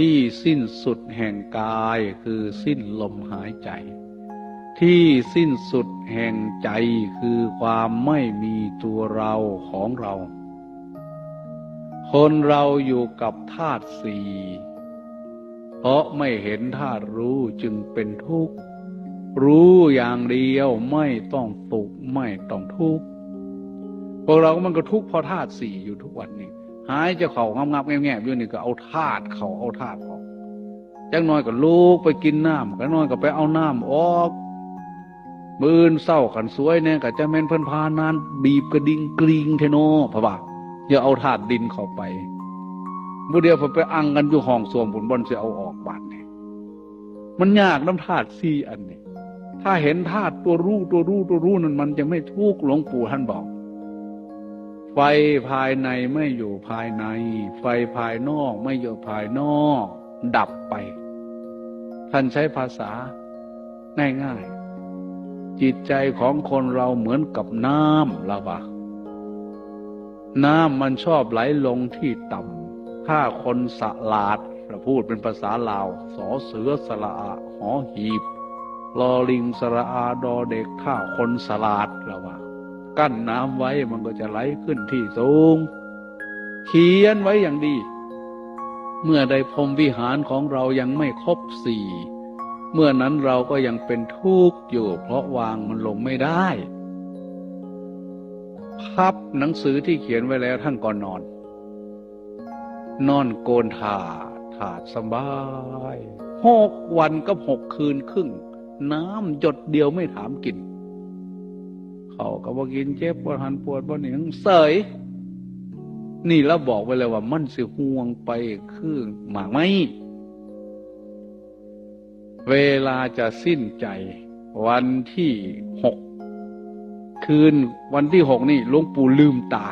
ที่สิ้นสุดแห่งกายคือสิ้นลมหายใจ ที่สิ้นสุดแห่งใจคือความไม่มีตัวเราของเรา คนเราอยู่กับธาตุสี่เพราะไม่เห็นธาตุรู้จึงเป็นทุกข์ รู้อย่างเดียวไม่ต้องสุขไม่ต้องทุกข์พวกเรามันก็ทุกข์เพราะธาตุสี่อยู่ทุกวันนี้ หายจะเข่างับงับแง่แง่อยู่นี่ก็เอาธาตุเขาเอาธาตุออกจักหน้อยก็ลูกไปกินน้ำก็น้อยก็ไปเอาน้ำออกบืนเศร้าขันสวยเนี่ยก็จะแม่นเพิ่นพานาน บีบกระดิ่งกริงเทโนพะบ่าอย่าเอาธาตุดินเข้าไปบุเดียวผมไปอังกันอยู่ห้องสวมผุนบอลจะเอาออกบาดเนี่ยมันยากน้ำธาตุสี่อันนี้ถ้าเห็นธาตุตัวรู้ตัวรู้ตัวรู้นั่นมันจะไม่ทุกข์หลวงปู่ท่านบอก ไฟภายในไม่อยู่ภายใน ไฟภายนอกไม่อยู่ภายนอก ดับไป ท่านใช้ภาษาง่ายๆ จิตใจของคนเราเหมือนกับน้ำละวะน้ำมันชอบไหลลงที่ต่ำถ้าคนสลาดเราพูดเป็นภาษาลาวสอเสือสละอาหอหีบลอลิงสระอาดอเด็กถ้าคนสลาดละวะ กั้นน้ำไว้มันก็จะไหลขึ้นที่สูง เขียนไว้อย่างดี เมื่อใดพรมวิหารของเรายังไม่ครบสี่ เมื่อนั้นเราก็ยังเป็นทุกข์อยู่ เพราะวางมันลงไม่ได้พับหนังสือที่เขียนไว้แล้วท่านก่อนนอน นอนโกนถาถาดสบายหกวันกับหกคืนครึ่ง น้ำหยดเดียวไม่ถามกิน เขาก็บอกกินเจ็บปวดหันปวดบ่หนึ่งเสย นี่แล้วบอกไว้เลยว่า มันสิห่วงไปคือหมากไหมเวลาจะสิ้นใจ วันที่หกคืนวันที่หกนี่หลวงปู่ลืมตา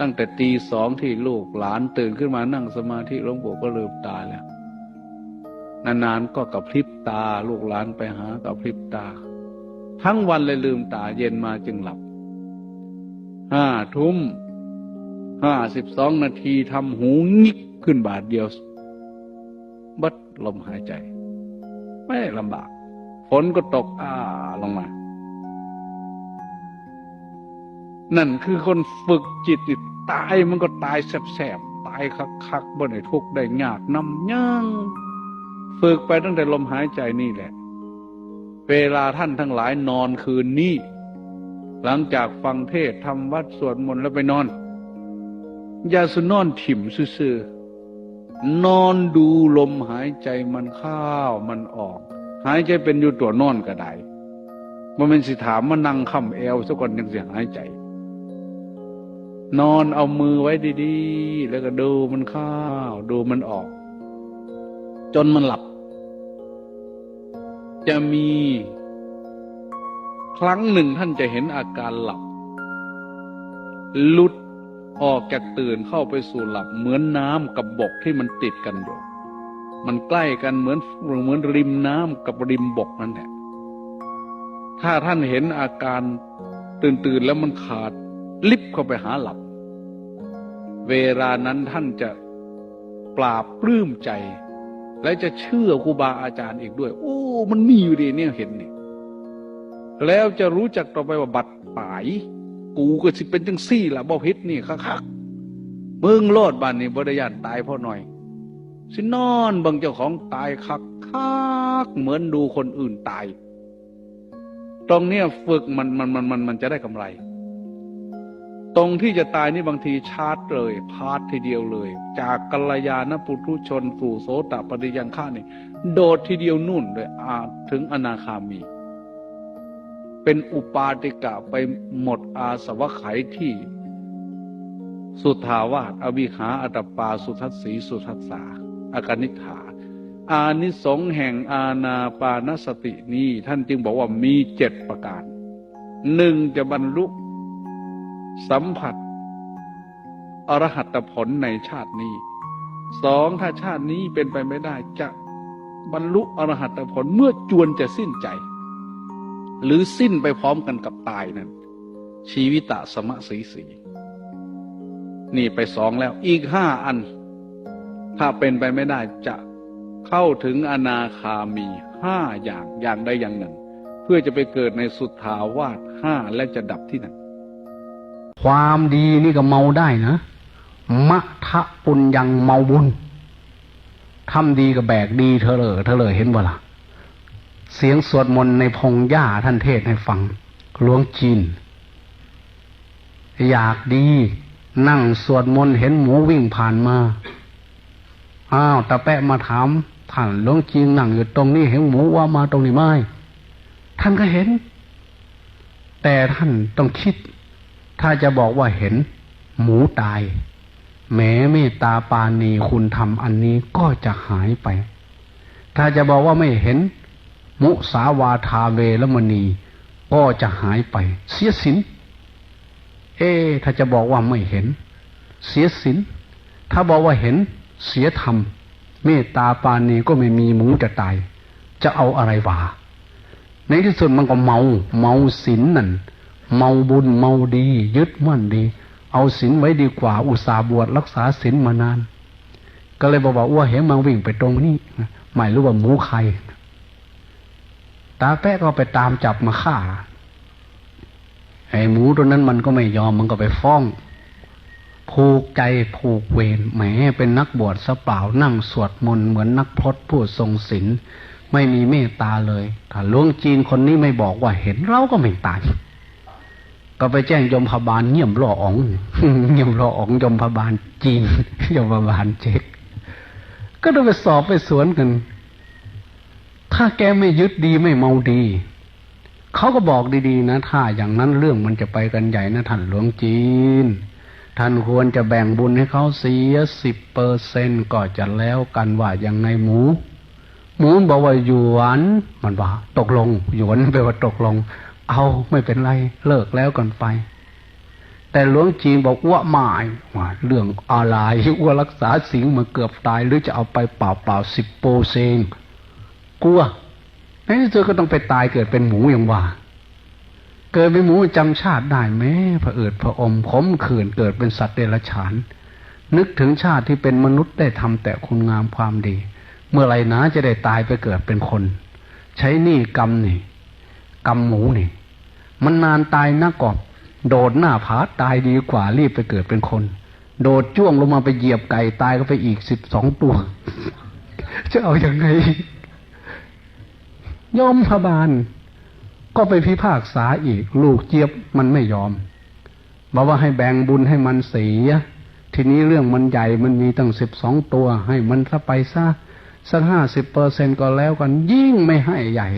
ตั้งแต่ตีสองที่ลูกหลานตื่นขึ้นมานั่งสมาธิหลวงปู่ก็ลืมตาแล้วนานๆก็กระพริบตา ลูกหลานไปหากระพริบตา ทั้งวันเลยลืมตาเย็นมาจึงหลับห้าทุ่มห้าสิบสองนาทีทำหูงิกขึ้นบาทเดียวบัดลมหายใจ ไม่ลำบาก ฝนก็ตกอ่าลงมา นั่นคือคนฝึกจิตตายมันก็ตายแสบๆ ตายคักๆบ่ได้ทุกข์ได้ยากนำย่าง ฝึกไปตั้งแต่ลมหายใจนี่แหละ เวลาท่านทั้งหลายนอนคืนนี้ หลังจากฟังเทศทำวัดสวดมนต์แล้วไปนอน อย่าสุนอนถิ่มซื่อๆนอนดูลมหายใจมันเข้ามันออก หายใจเป็นอยู่ตัวนอนก็ได้มันเป็นสิถามมานั่งคำเอวสักก่อนยังเสียหายใจ นอนเอามือไว้ดีๆ แล้วก็ดูมันเข้าดูมันออก จนมันหลับ จะมีครั้งหนึ่งท่านจะเห็นอาการหลับลุดออกจากตื่นเข้าไปสู่หลับ เหมือนน้ำกับบกที่มันติดกันอยู่ มันใกล้กันเหมือนเหมือนริมน้ำกับริมบกนั่นแหละถ้าท่านเห็นอาการตื่นตื่นแล้วมันขาดลิบเข้าไปหาหลับ เวลานั้นท่านจะปราบปลื้มใจ และจะเชื่อครูบาอาจารย์อีกด้วย โอ้ มันมีอยู่ดีเนี่ยเห็นเนี่ยแล้วจะรู้จักต่อไปว่าบัตรปาย กูก็สิเป็นจังซี่ละบ่พิษนี่คักๆมึงโลดบ้านนี่บริยานตายพ่อหน่อย สินอนบังเจ้าของตายคักคักเหมือนดูคนอื่นตาย ตรงเนี้ยฝึกมันมันมันมันมันจะได้กำไร ตรงที่จะตายนี่บางทีชาร์จเลยพาดทีเดียวเลย จากกัลยาณปุถุชนสู่โสตปฏิยังฆานี่ โดดทีเดียวนู่นเลยอาถึงอนาคามี เป็นอุปาติกะไปหมดอาสวะไขที่ สุทาวาสอวิหาอัตปาสุทัสสีสุทัสสาอากานิฐาอานิสงแห่งอาณาปานสตินี้ท่านจึงบอกว่ามีเจ็ดประการหนึ่งจะบรรลุ สัมผัส อรหัตผลในชาตินี้สองถ้าชาตินี้เป็นไปไม่ได้จะบรรลุอรหัตผลเมื่อจวนจะสิ้นใจ หรือสิ้นไปพร้อมกันกับตายนั้นชีวิตะสมะสีสีนี่ไปสองแล้วอีกห้าอัน ถ้าเป็นไปไม่ได้จะเข้าถึงอนาคามีห้าอย่างอย่างใดอย่างหนึ่ง เพื่อจะไปเกิดในสุทธาวาสห้าและจะดับที่นั่น ความดีนี่ก็เมาได้นะมะทะปุญยังเมาบุญทำดีก็แบกดีเธอเลยเธอเลยเห็นบ่ล่ะเสียงสวดมนต์ในพงหญ้าท่านเทศให้ฟังหลวงจีน อยากดีนั่งสวดมนต์เห็นหมูวิ่งผ่านมาอ้าวตาแปะมาถามท่านหลวงจีนนั่งอยู่ตรงนี้เห็นหมูว่ามาตรงนี้ไหมท่านก็เห็น แต่ท่านต้องคิด ถ้าจะบอกว่าเห็นหมูตาย แม้เมตตาปาณีคุณทำอันนี้ก็จะหายไป ถ้าจะบอกว่าไม่เห็น มุสาวาทาเวรมณี ก็จะหายไป เสียสินเอ๊ถ้าจะบอกว่าไม่เห็น เสียสินถ้าบอกว่าเห็นเสียธรรม เมตตาปาณีก็ไม่มีหมูจะตาย จะเอาอะไรวะในที่สุดมันก็เมา เมาสินนั่น เมาบุญเมาดี ยึดมั่นดี เอาศีลไว้ดีกว่า อุตสาบวชรักษาศีลมานาน ก็เลยบอกว่าอ้วเห็นมาวิ่งไปตรงนี้ไม่รู้ว่าหมูใครตาแปะก็ไปตามจับมาฆ่าไอ้หมูตัวนั้นมันก็ไม่ยอมมันก็ไปฟ้องผูกใจผูกเวรแหมเป็นนักบวชสเปล่านั่งสวดมนต์เหมือนนักพรตผู้ทรงศีลไม่มีเมตตาเลยถ้าหลวงจีนคนนี้ไม่บอกว่าเห็นเราก็ไม่ตาย ก็ไปแจ้งยมพบาลเงี่ยมล่ออ๋องเงี่ยมล่ออ๋องยมพบาลจีนยมพบาลเจ๊กก็ต้องไปสอบไปสวนกัน ถ้าแกไม่ยึดดีไม่เมาดี เขาก็บอกดีๆนะ ถ้าอย่างนั้นเรื่องมันจะไปกันใหญ่นะท่านหลวงจีน ท่านควรจะแบ่งบุญให้เขาเสียสิบเปอร์เซนก็จะแล้วกันว่ายังไงหมู หมูบอกว่าหยวนมันว่าตกลงหยวนแปลว่าตกลง เอาไม่เป็นไรเลิกแล้วกันไป แต่หลวงจีนบอกว่าไม่ว่าเรื่องอะไรว่ารักษาสิงมาเกือบตาย หรือจะเอาไปเปล่าเปล่าสิบโปเซงกลัวในที่สุดก็ต้องไปตายเกิดเป็นหมูอย่างว่า เกิดเป็นหมูจำชาติได้ไหมพระเอิดพระอมขมขื่นเกิดเป็นสัตว์เดรัจฉาน นึกถึงชาติที่เป็นมนุษย์ได้ทำแต่คุณงามความดี เมื่อไรนะจะได้ตายไปเกิดเป็นคน ใช้หนี่กรรมนี่ กรรมหมูนี่ มันนานตายนักกอบโดดหน้าผาตายดีกว่ารีบไปเกิดเป็นคน โดดจ้วงลงมาไปเหยียบไก่ตายก็ไปอีกสิบสองตัว จะเอาอยัางไงยอมพบาล ก็ไปพิพากษาอีก ลูกเจี๊ยบมันไม่ยอมบอกว่าให้แบ่งบุญให้มันเสีย ทีนี้เรื่องมันใหญ่มันมีตั้งสิบสองตัว ให้มันซะไปซะสักห้าสิบเปอร์เซ็นก็แล้วกันยิ่งไม่ให้ใหญ่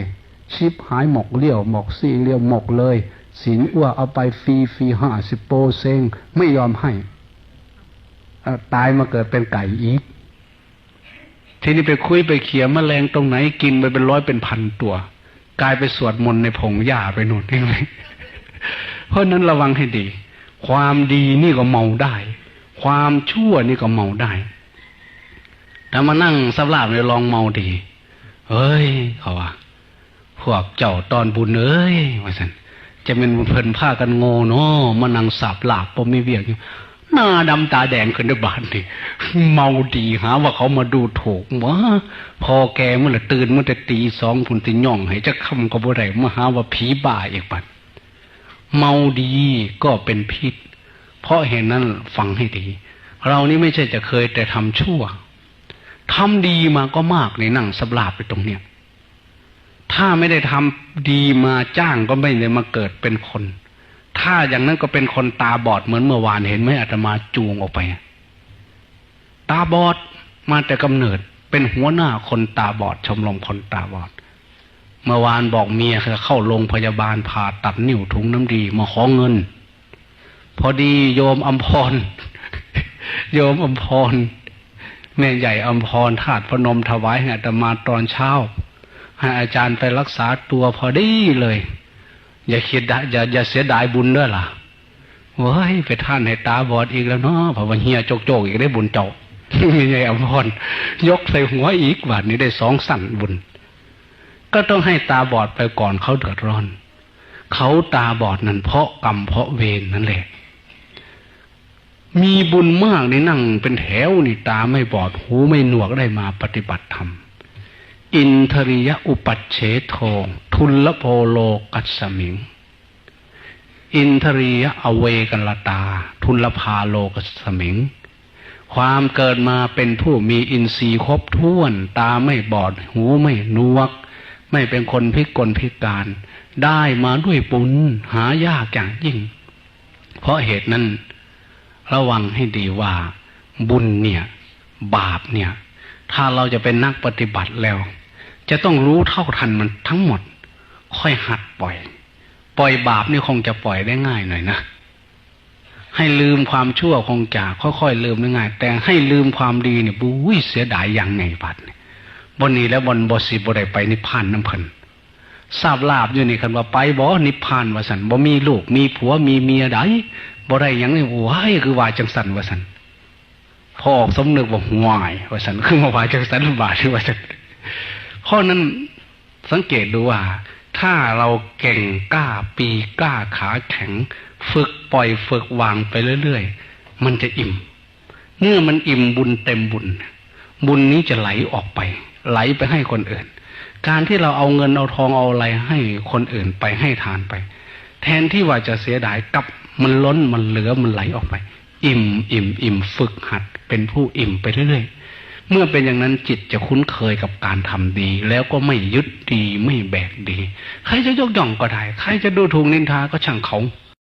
ชิปหายหมกเลี้ยวหมกซี่เลี้ยวหมกเลยสินอ้วเอาไปฟรีฟรีห้าสิบโปเซงไม่ยอมให้ตายมาเกิดเป็นไก่อีกทีนี้ไปคุยไปเขียมแมลงตรงไหนกินไปเป็นร้อยเป็นพันตัว กลายไปสวดมนต์ในผงหญ้าไปหนู่นเห็นไหมเพราะนั้นระวังให้ดี ความดีนี่ก็เมาได้ ความชั่วนี่ก็เมาได้ถ้ามานั่งสับลาบเลยลองเมาดีเฮ้ยเขาว่า พวกเจ้าตอนบุญเอ้ยว่าสันจะเป็นเพิ่นผ้ากันโง่เนาะมานั่งสับหลาบปมไมีเวียกอยู่หน้าดำตาแดงขึ้นด้วยบานดิเมาดีหาว่าเขามาดูถูกวะพอแกเมื่อละตื่นเมื่อแต่ตีสองพุ่นติย่องให้จะคำกับอะไรมาหาว่าผีบ่าอีกบัดเมาดีก็เป็นพิษ เพราะเห็นนั้นฟังให้ดี เรานี่ไม่ใช่จะเคยแต่ทำชั่วทำดีมาก็มากในนั่งสับลาบไปตรงเนี้ย ถ้าไม่ได้ทำดีมาจ้างก็ไม่ได้มาเกิดเป็นคน ถ้าอย่างนั้นก็เป็นคนตาบอดเหมือนเมื่อวานเห็นไหมอาตมาจูงออกไป ตาบอดมาแต่กำเนิดเป็นหัวหน้าคนตาบอด ชมรมคนตาบอด เมื่อวานบอกเมียเข้าโรงพยาบาลผ่าตัดนิ้วถุงน้ำดีมาขอเงิน พอดีโยมอัมพร โยมอัมพรแม่ใหญ่อัมพรธาตุพนมถวายให้อาตมาตอนเช้า ให้อาจารย์ไปรักษาตัวพอดีเลย อย่าคิดอย่าอย่าเสียดายบุญด้วยล่ะเว้ยไปท่านให้ตาบอดอีกแล้วเนาะพราะว่าเฮียโจกโจกอีกได้บุญเจ้าแม่ใหญ่อัมพรยกใส่หัวอีกบาทนี้ได้สองสั่นบุญ ก็ต้องให้ตาบอดไปก่อนเขาเดือดร้อน เขาตาบอดนั่นเพราะกรรมเพราะเวรนนั่นแหละ มีบุญมากในนั่งเป็นแถวนี่ตาไม่บอดหูไม่หนวกได้มาปฏิบัติธรรม อินทริยอุปัชเฉโททุลโพโลกัสสมิง อินทริยอเวกันลตา ทุลพาโลกัสสมิง ความเกิดมาเป็นผู้มีอินทรีย์ครบถ้วน ตาไม่บอด หูไม่หนวก ไม่เป็นคนพิกลพิการ ได้มาด้วยปุญหายากอย่างยิ่ง เพราะเหตุนั้น ระวังให้ดีว่า บุญเนี่ย บาปเนี่ยถ้าเราจะเป็นนักปฏิบัติแล้ว จะต้องรู้เท่าทันมันทั้งหมด ค่อยหัดปล่อย ปล่อยบาปนี่คงจะปล่อยได้ง่ายหน่อยนะให้ลืมความชั่วคงจะค่อยๆลืมได้ง่าย แต่ให้ลืมความดีเนี่ยบุ้ยเสียดายอย่างไงบัดเนี่ยบนนี้แล้วบนบสิบได้ไปนิพพานน้ำพันทราบลาบอยู่นี่คันว่าไปบ่นิพพานวสันบ่มีลูกมีผัวมีเมียใดบ่ได้ยังนี่โอ้ยคือว่าจังสันวสันพอออกสมนึกว่าห่วยว่าสันคือมาว่าจังสันบาทว่าสัน ราะนั้นสังเกตดูว่า ถ้าเราเก่งกล้าปีกล้าขาแข็ง ฝึกปล่อยฝึกวางไปเรื่อยๆ มันจะอิ่ม เมื่อมันอิ่มบุญเต็มบุญ บุญนี้จะไหลออกไป ไหลไปให้คนอื่น การที่เราเอาเงินเอาทองเอาอะไรให้คนอื่นไปให้ทานไป แทนที่ว่าจะเสียดายกลับมันล้นมันเหลือมันไหลออกไป อิ่มอิ่มอิ่มฝึกหัดเป็นผู้อิ่มไปเรื่อยๆ เมื่อเป็นอย่างนั้นจิตจะคุ้นเคยกับการทำดี แล้วก็ไม่ยึดดีไม่แบกดี ใครจะยกย่องก็ได้ ใครจะดูถูกนินทาก็ช่างเขา